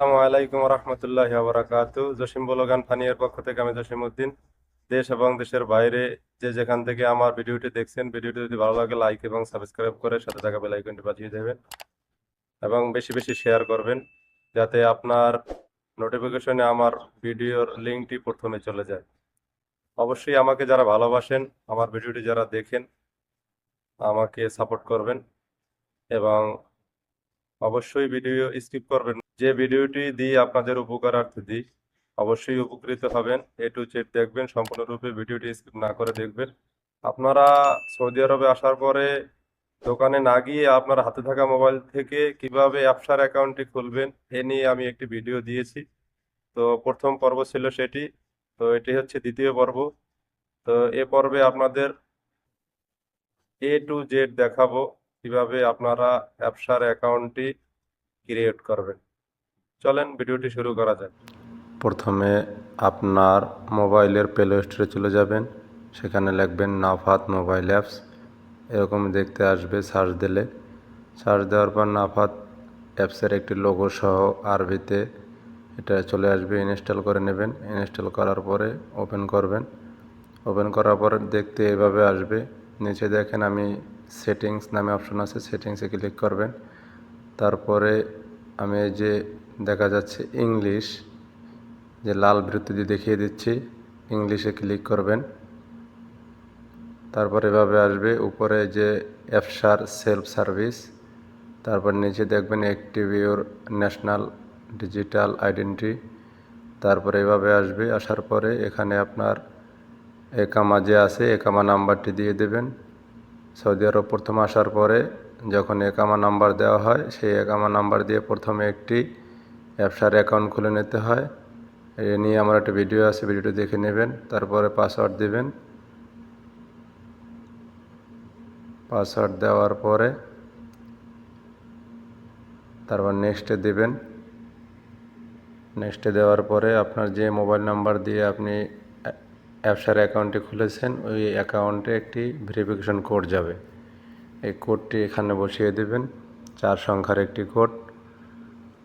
আসসালামু আলাইকুম রহমতুল্লাহ বারাকাত জসিম বলগান ফানিয়ার পক্ষ থেকে আমি জসিম উদ্দিন। দেশ এবং দেশের বাইরে যে যেখান থেকে আমার ভিডিওটি দেখছেন, ভিডিওটি যদি ভালো লাগে লাইক এবং সাবস্ক্রাইব করে সাথে থাকা বেল আইকনটি বাজিয়ে দেবেন এবং বেশি বেশি শেয়ার করবেন যাতে আপনার নোটিফিকেশনে আমার ভিডিওর লিঙ্কটি প্রথমে চলে যায়। অবশ্যই আমাকে যারা ভালোবাসেন, আমার ভিডিওটি যারা দেখেন, আমাকে সাপোর্ট করবেন এবং অবশ্যই ভিডিও স্কিপ করবেন যে ভিডিওটি দিই, আপনাদের উপকারার্থে দিই, অবশ্যই উপকৃত হবেন। এ টু জেড দেখবেন, সম্পূর্ণরূপে ভিডিওটি স্কিপ না করে দেখবেন। আপনারা সৌদি আরবে আসার পরে দোকানে না গিয়ে আপনার হাতে থাকা মোবাইল থেকে কীভাবে অ্যাপসার অ্যাকাউন্টটি খুলবেন, এ নিয়ে আমি একটি ভিডিও দিয়েছি। তো প্রথম পর্ব ছিল সেটি। তো এটি হচ্ছে দ্বিতীয় পর্ব। তো এ পর্বে আপনাদের এ টু জেড দেখাবো কীভাবে আপনারা অ্যাপসার অ্যাকাউন্টটি ক্রিয়েট করবেন। চলেন, ভিডিওটি শুরু করা যাক। প্রথমে আপনার মোবাইলের প্লে স্টোরে চলে যাবেন। সেখানে লিখবেন নাফাত মোবাইল অ্যাপস। এরকম দেখতে আসবে, সার্চ দিলে। সার্চ দেওয়ার পর নাফাত অ্যাপসের একটি লোগো সহ আরবিতে এটা চলে আসবে, ইনস্টল করে নেবেন। ইনস্টল করার পরে ওপেন করবেন। ওপেন করার পর দেখতে এভাবে আসবে। নিচে দেখেন, আমি সেটিংস নামে অপশন আছে, সেটিংসে ক্লিক করবেন। তারপরে আমি যে দেখা যাচ্ছে ইংলিশ যে লাল দিয়ে দেখিয়ে দিচ্ছি ইংলিশে ক্লিক করবেন। তারপর এভাবে আসবে, উপরে যে অ্যাপসার সেলফ সার্ভিস তারপর নিচে দেখবেন active your national digital identity তারপরে এভাবে আসবে, আসার পরে এখানে আপনার একামা যে আছে একামা নাম্বারটি দিয়ে দেবেন। সৌদি আরব প্রথম আসার পরে যখন একামা নাম্বার দেওয়া হয়, সেই একামা নাম্বার দিয়ে প্রথমে একটি অ্যাপসার অ্যাকাউন্ট খুলে নিতে হয়। এ নিয়ে আমার একটা ভিডিও আছে, ভিডিওটি দেখে নেবেন, তারপরে পাসওয়ার্ড দেবেন। পাসওয়ার্ড দেওয়ার পরে তারপর নেক্সটে দেবেন। নেক্সটে দেওয়ার পরে আপনার যে মোবাইল নাম্বার দিয়ে আপনি অ্যাপসার অ্যাকাউন্টটি খুলেছেন, ওই অ্যাকাউন্টে একটি ভেরিফিকেশন কোড যাবে। এই কোডটি এখানে বসিয়ে দেবেন। চার সংখ্যার একটি কোড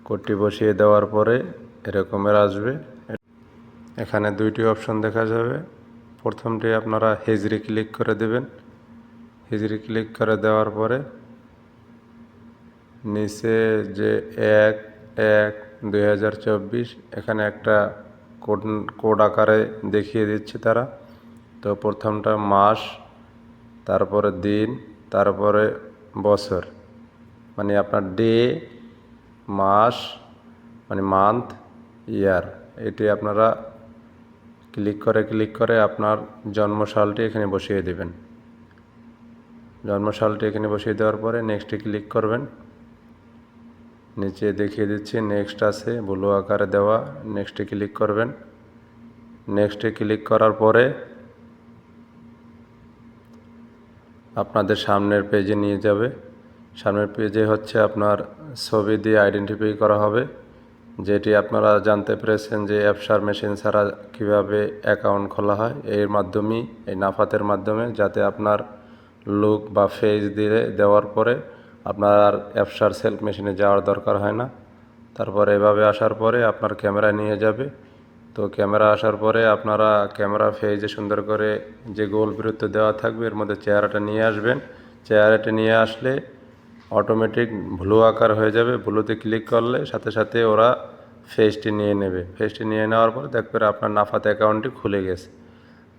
কোডটি বসিয়ে দেওয়ার পরে এরকমের আসবে। এখানে দুইটি অপশন দেখা যাবে। প্রথমটি আপনারা হেজরি ক্লিক করে দেবেন। হিজড়ি ক্লিক করে দেওয়ার পরে নিচে যে এক এক, দুই হাজার এখানে একটা কোড কোড আকারে দেখিয়ে দিচ্ছে তারা। তো প্রথমটা মাস, তারপরে দিন, তারপরে বছর। মানে আপনার ডে মাস মানে মান্থ ইয়ার এটি আপনারা ক্লিক করে ক্লিক করে আপনার জন্মসালটি এখানে বসিয়ে দেবেন। জন্মসালটি এখানে বসিয়ে দেওয়ার পরে নেক্সটে ক্লিক করবেন। নিচে দেখিয়ে দিচ্ছি নেক্সট আছে ব্লু আকারে দেওয়া নেক্সটে ক্লিক করবেন। নেক্সটে ক্লিক করার পরে আপনাদের সামনের পেজে নিয়ে যাবে। সামনের পেজে হচ্ছে আপনার ছবি দিয়ে আইডেন্টিফাই করা হবে, যেটি আপনারা জানতে পেরেছেন যে অ্যাপসার মেশিন ছাড়া কীভাবে অ্যাকাউন্ট খোলা হয়। এর মাধ্যমেই, এই নাফাতের মাধ্যমে যাতে আপনার লুক বা ফেস দিয়ে দেওয়ার পরে আপনার আর অ্যাপসার সেলফ মেশিনে যাওয়ার দরকার হয় না। তারপরে এভাবে আসার পরে আপনার ক্যামেরা নিয়ে যাবে। তো ক্যামেরা আসার পরে আপনারা ক্যামেরা ফেজে সুন্দর করে যে গোল বৃত্ত দেওয়া থাকবে, এর মধ্যে চেহারাটা নিয়ে আসবেন। চেহারাটা নিয়ে আসলে অটোমেটিক ব্লু আকার হয়ে যাবে ব্লুতে ক্লিক করলে সাথে সাথে ওরা ফেসটি নিয়ে নেবে। ফেসটি নিয়ে নেওয়ার পরে দেখবে আপনার নাফাত অ্যাকাউন্টটি খুলে গেছে।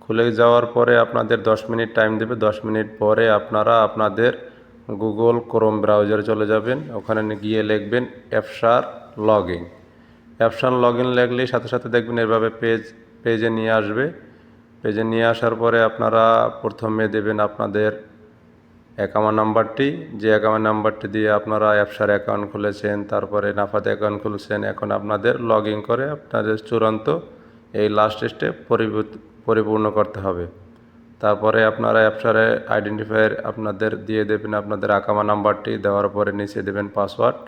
খুলে যাওয়ার পরে আপনাদের দশ মিনিট টাইম দেবে। দশ মিনিট পরে আপনারা আপনাদের গুগল ক্রোম ব্রাউজারে চলে যাবেন। ওখানে গিয়ে লিখবেন অ্যাপসার লগ ইন অ্যাপসার লগ ইন লিখলেই সাথে সাথে দেখবেন এভাবে পেজ পেজে নিয়ে আসবে। পেজে নিয়ে আসার পরে আপনারা প্রথমে দেবেন আপনাদের অ্যাকাউন্ট নাম্বারটি, যে অ্যাকাউন্ট নাম্বারটি দিয়ে আপনারা অ্যাপসার অ্যাকাউন্ট খুলেছেন, তারপরে নাফাত অ্যাকাউন্ট খুলেছেন, এখন আপনাদের লগ ইন করে আপনাদের চূড়ান্ত এই লাস্ট স্টেপ পরিপূর্ণ করতে হবে। তারপরে আপনারা অ্যাপসারে আইডেন্টিফায়ার আপনাদের দিয়ে দেবেন আপনাদের আকামা নাম্বারটি, দেওয়ার পরে নিচে দেবেন পাসওয়ার্ড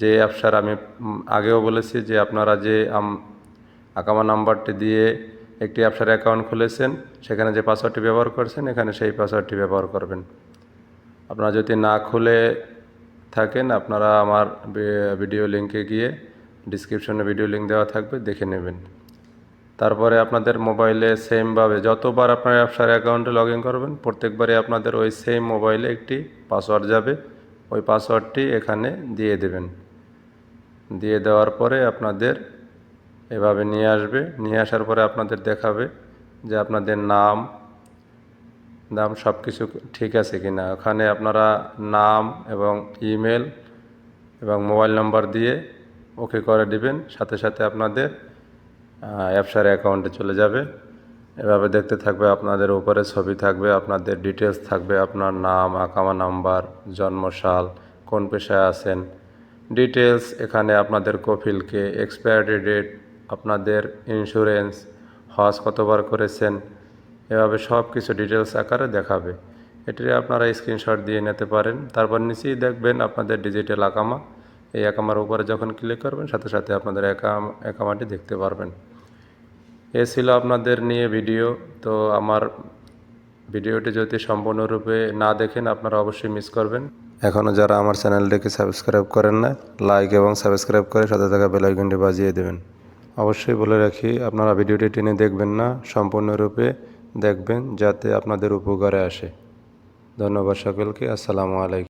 যে অ্যাপসার আমি আগেও বলেছি যে আপনারা যে আকামা নাম্বারটি দিয়ে একটি অ্যাপসার অ্যাকাউন্ট খুলেছেন, সেখানে যে পাসওয়ার্ডটি ব্যবহার করছেন, এখানে সেই পাসওয়ার্ডটি ব্যবহার করবেন। আপনারা যদি না খুলে থাকেন, আপনারা আমার ভিডিও লিঙ্কে গিয়ে ডিসক্রিপশনে ভিডিও লিঙ্ক দেওয়া থাকবে, দেখে নেবেন। তারপরে আপনাদের মোবাইলে সেমভাবে যতবার আপনার ব্যবসার অ্যাকাউন্টে লগ ইন করবেন, প্রত্যেকবারই আপনাদের ওই সেম মোবাইলে একটি পাসওয়ার্ড যাবে। ওই পাসওয়ার্ডটি এখানে দিয়ে দেবেন। দিয়ে দেওয়ার পরে আপনাদের এভাবে নিয়ে আসবে। নিয়ে আসার পরে আপনাদের দেখাবে যে আপনাদের নাম নাম সব কিছু ঠিক আছে কি না ওখানে আপনারা নাম এবং ইমেল এবং মোবাইল নাম্বার দিয়ে ওকে করে দিবেন। সাথে সাথে আপনাদের অ্যাপসার অ্যাকাউন্টে চলে যাবে। এভাবে দেখতে থাকবে, আপনাদের উপরে ছবি থাকবে, আপনাদের ডিটেলস থাকবে, আপনার নাম, আকামা নাম্বার জন্মসাল কোন পেশায় আছেন। ডিটেলস এখানে আপনাদের কফিলকে এক্সপায়ারি ডেট আপনাদের ইন্স্যুরেন্স হজ কতবার করেছেন এভাবে সব কিছু ডিটেলস আকারে দেখাবে। এটি আপনারা স্ক্রিনশট দিয়ে নিতে পারেন। তারপর নিচেই দেখবেন আপনাদের ডিজিটাল আকামা। এই আকামার উপরে যখন ক্লিক করবেন, সাথে সাথে আপনাদের অ্যাকাম অ্যাকামাটি দেখতে পারবেন। এ ছিল আপনাদের নিয়ে ভিডিও তো আমার ভিডিওটি যদি সম্পূর্ণরূপে না দেখেন, আপনারা অবশ্যই মিস করবেন। এখনও যারা আমার চ্যানেলটিকে সাবস্ক্রাইব করেন না লাইক এবং সাবস্ক্রাইব করে সাথে থাকা বেলাইকনটি বাজিয়ে দেবেন। অবশ্যই বলে রাখি, আপনারা ভিডিওটি টেনে দেখবেন না, সম্পূর্ণরূপে দেখবেন যাতে আপনাদের উপকারে আসে। ধন্যবাদ সকলকে। আসসালামু আলাইকুম।